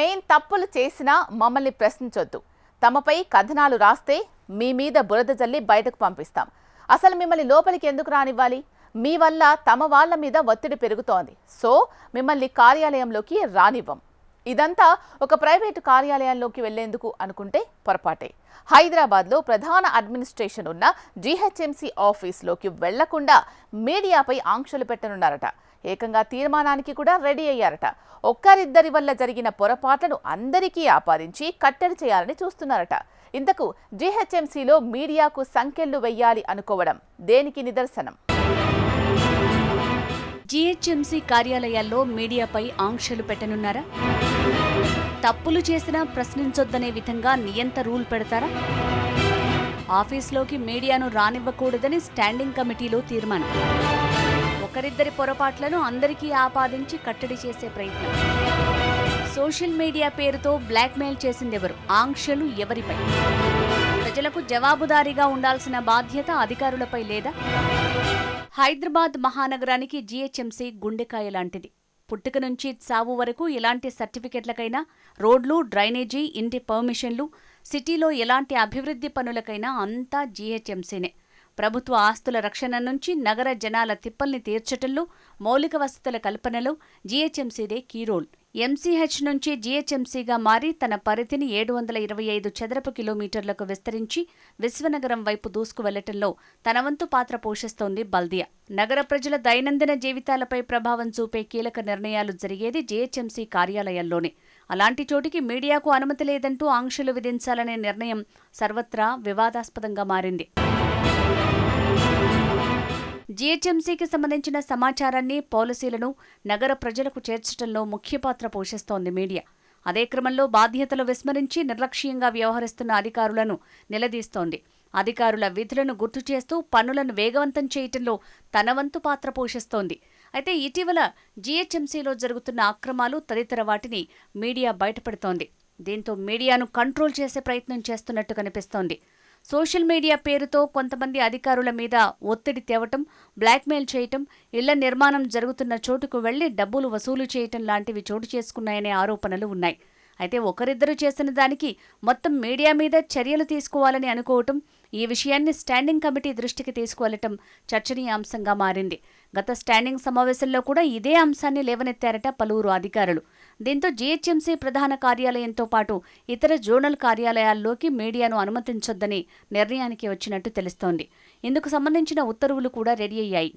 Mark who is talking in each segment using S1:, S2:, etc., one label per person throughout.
S1: మేం తప్పులు చేసినా మమ్మల్ని ప్రశ్నించొద్దు. తమపై కథనాలు రాస్తే మీ మీద బురద జల్లి బయటకు పంపిస్తాం. అసలు మిమ్మల్ని లోపలికి ఎందుకు రానివ్వాలి? మీ వల్ల తమ వాళ్ళ మీద ఒత్తిడి పెరుగుతోంది. సో మిమ్మల్ని కార్యాలయంలోకి రానివ్వం. ఇదంతా ఒక ప్రైవేటు కార్యాలయంలోకి వెళ్ళేందుకు అనుకుంటే పొరపాటే. హైదరాబాద్లో ప్రధాన అడ్మినిస్ట్రేషన్ ఉన్న జీహెచ్ఎంసీ ఆఫీస్లోకి వెళ్ళకుండా మీడియాపై ఆంక్షలు పెట్టనున్నారట. ఏకంగా తీర్మానానికి కూడా రెడీ అయ్యారట. ఒక్కరిద్దరి వల్ల జరిగిన పొరపాట్లను అందరికీ ఆపాదించి కట్టడి చేయాలని చూస్తున్నారట. ఇంతకు జీహెచ్ఎంసీలో మీడియాకు సంఖ్యలు వెయ్యాలి అనుకోవడం దేనికి నిదర్శనం?
S2: జీహెచ్ఎంసీ కార్యాలయాల్లో మీడియాపై ఆంక్షలు పెట్టనున్నారా? తప్పులు చేసినా ప్రశ్నించొద్దనే విధంగా నియంత రూల్ పెడతారా? ఆఫీస్లోకి మీడియాను రానివ్వకూడదని స్టాండింగ్ కమిటీలో తీర్మానం. ఒకరిద్దరి పొరపాట్లను అందరికీ ఆపాదించి కట్టడి చేసే ప్రయత్నం. సోషల్ మీడియా పేరుతో బ్లాక్మెయిల్ చేసిందెవరు? ఆంక్షలు ఎవరిపై? ప్రజలకు జవాబుదారీగా ఉండాల్సిన బాధ్యత అధికారులపై లేదా? హైదరాబాద్ మహానగరానికి జీహెచ్ఎంసీ గుండెకాయ లాంటిది. పుట్టుక నుంచి సావు వరకు ఎలాంటి సర్టిఫికెట్లకైనా రోడ్లు డ్రైనేజీ ఇంటి పర్మిషన్లు సిటీలో ఎలాంటి అభివృద్ధి పనులకైనా అంతా జీహెచ్ఎంసీనే. ప్రభుత్వ ఆస్తుల రక్షణ నుంచి నగర జనాల తిప్పల్ని తీర్చటంలో మౌలిక వసతుల కల్పనలో జీహెచ్ఎంసీదే కీరోల్ ఎంసీహెచ్ నుంచి జీహెచ్ఎంసీగా మారి తన పరిధిని ఏడు వందల ఇరవై ఐదు చదరపు కిలోమీటర్లకు విస్తరించి విశ్వనగరం వైపు దూసుకు వెళ్ళటంలో తన వంతు పాత్ర పోషిస్తోంది బల్దియా. నగర ప్రజల దైనందిన జీవితాలపై ప్రభావం చూపే కీలక నిర్ణయాలు జరిగేది జీహెచ్ఎంసీ కార్యాలయాల్లోనే. అలాంటి చోటికి మీడియాకు అనుమతి లేదంటూ ఆంక్షలు విధించాలనే నిర్ణయం సర్వత్రా వివాదాస్పదంగా మారింది. జీహెచ్ఎంసీకి సంబంధించిన సమాచారాన్ని పాలసీలను నగర ప్రజలకు చేర్చడంలో ముఖ్య పాత్ర పోషిస్తోంది మీడియా. అదే క్రమంలో బాధ్యతలు విస్మరించి నిర్లక్ష్యంగా వ్యవహరిస్తున్న అధికారులను నిలదీస్తోంది. అధికారుల విధులను గుర్తు చేస్తూ పనులను వేగవంతం చేయటంలో తన వంతు పాత్ర పోషిస్తోంది. అయితే ఇటీవల జీహెచ్ఎంసీలో జరుగుతున్న అక్రమాలు తదితర వాటిని మీడియా బయటపడుతోంది. దీంతో మీడియాను కంట్రోల్ చేసే ప్రయత్నం చేస్తున్నట్టు కనిపిస్తోంది. సోషల్ మీడియా పేరుతో కొంతమంది అధికారుల మీద ఒత్తిడి తేవటం బ్లాక్మెయిల్ చేయటం ఇళ్ళ నిర్మాణం జరుగుతున్న చోటుకు వెళ్ళి డబ్బులు వసూలు చేయటం లాంటివి చోటు చేసుకున్నాయనే ఆరోపణలు ఉన్నాయి. అయితే ఒకరిద్దరు చేసిన దానికి మొత్తం మీడియా మీద చర్యలు తీసుకోవాలని అనుకోవటం ఈ విషయాన్ని స్టాండింగ్ కమిటీ దృష్టికి తీసుకువెళ్ళటం చర్చనీయాంశంగా మారింది. గత స్టాండింగ్ సమావేశంలో కూడా ఇదే అంశాన్ని లేవనెత్తారట పలువురు అధికారులు. దీంతో జీహెచ్ఎంసీ ప్రధాన కార్యాలయంతో పాటు ఇతర జోనల్ కార్యాలయాల్లోకి మీడియాను అనుమతించొద్దని నిర్ణయానికి వచ్చినట్టు తెలుస్తోంది. ఇందుకు సంబంధించిన ఉత్తర్వులు కూడా రెడీ అయ్యాయి.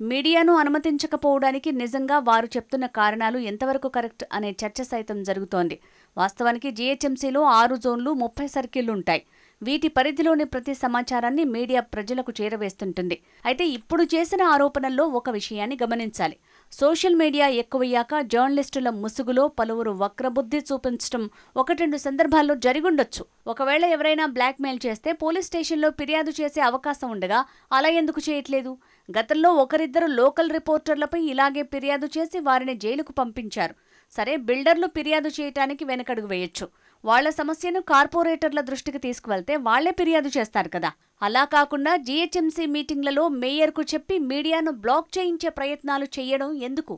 S2: మీడియాను అనుమతించకపోవడానికి నిజంగా వారు చెప్తున్న కారణాలు ఎంతవరకు కరెక్ట్ అనే చర్చ సైతం జరుగుతోంది. వాస్తవానికి జీహెచ్ఎంసీలో ఆరు జోన్లు ముప్పై సర్కిళ్ళు ఉంటాయి వీటి పరిధిలోని ప్రతి సమాచారాన్ని మీడియా ప్రజలకు చేరవేస్తుంటుంది. అయితే ఇప్పుడు చేసిన ఆరోపణల్లో ఒక విషయాన్ని గమనించాలి. సోషల్ మీడియా ఎక్కువయ్యాక జర్నలిస్టుల ముసుగులో పలువురు వక్రబుద్ధి చూపించడం ఒకటెండు సందర్భాల్లో జరిగుండొచ్చు. ఒకవేళ ఎవరైనా బ్లాక్మెయిల్ చేస్తే పోలీస్ స్టేషన్లో ఫిర్యాదు చేసే అవకాశం ఉండగా అలా ఎందుకు చేయట్లేదు? గతంలో ఒకరిద్దరు లోకల్ రిపోర్టర్లపై ఇలాగే ఫిర్యాదు చేసి వారిని జైలుకు పంపించారు. సరే బిల్డర్లు ఫిర్యాదు చేయటానికి వెనకడుగు వేయొచ్చు. వాళ్ళ సమస్యను కార్పొరేటర్ల దృష్టికి తీసుకువెళ్తే వాళ్ళే ఫిర్యాదు చేస్తారు కదా. అలా కాకుండా జీహెచ్ఎంసీ మీటింగ్లలో మేయర్కు చెప్పి మీడియాను బ్లాక్ చేయించే ప్రయత్నాలు చేయడం ఎందుకు?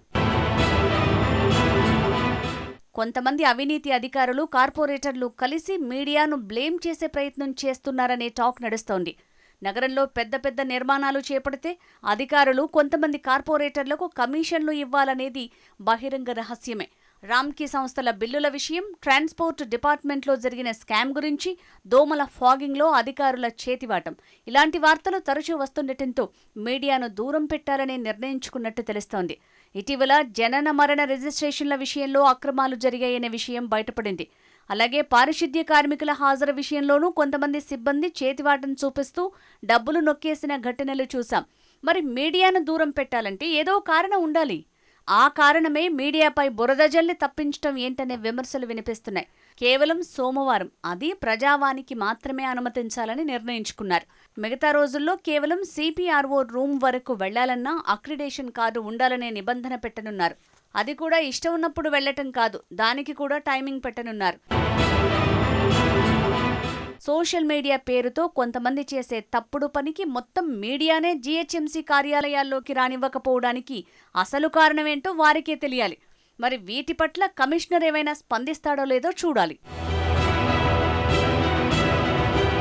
S2: కొంతమంది అవినీతి అధికారులు కార్పొరేటర్లు కలిసి మీడియాను బ్లేమ్ చేసే ప్రయత్నం చేస్తున్నారనే టాక్ నడుస్తోంది. నగరంలో పెద్ద పెద్ద నిర్మాణాలు చేపడితే అధికారులు కొంతమంది కార్పొరేటర్లకు కమిషన్లు ఇవ్వాలనేది బహిరంగ రహస్యమే. రామ్కీ సంస్థల బిల్లుల విషయం ట్రాన్స్పోర్ట్ డిపార్ట్మెంట్లో జరిగిన స్కామ్ గురించి దోమల ఫాగింగ్లో అధికారుల చేతివాటం. ఇలాంటి వార్తలు తరచూ వస్తుండటంతో మీడియాను దూరం పెట్టాలని నిర్ణయించుకున్నట్టు తెలుస్తోంది. ఇటీవల జనన మరణ రిజిస్ట్రేషన్ల విషయంలో అక్రమాలు జరిగాయనే విషయం బయటపడింది. అలాగే పారిశుద్ధ్య కార్మికుల హాజరు విషయంలోనూ కొంతమంది సిబ్బంది చేతివాటం చూపిస్తూ డబ్బులు నొక్కేసిన ఘటనలు చూశాం. మరి మీడియాను దూరం పెట్టాలంటే ఏదో కారణం ఉండాలి. ఆ కారణమే మీడియాపై బురద జల్లి తప్పించటం ఏంటనే విమర్శలు వినిపిస్తున్నాయి. కేవలం సోమవారం అది ప్రజావానికి మాత్రమే అనుమతించాలని నిర్ణయించుకున్నారు. మిగతా రోజుల్లో కేవలం సిపిఆర్ఓ రూమ్ వరకు వెళ్ళాలన్నా అక్రిడేషన్ కార్డు ఉండాలనే నిబంధన పెట్టనున్నారు. అది కూడా ఇష్టం ఉన్నప్పుడు వెళ్ళటం కాదు దానికి కూడా టైమింగ్ పెట్టనున్నారు. సోషల్ మీడియా పేరుతో కొంతమంది చేసే తప్పుడు పనికి మొత్తం మీడియానే జీహెచ్ఎంసీ కార్యాలయాల్లోకి రానివ్వకపోవడానికి అసలు కారణమేంటో వారికే తెలియాలి. మరి వీటి పట్ల కమిషనర్ ఏమైనా స్పందిస్తాడో లేదో చూడాలి.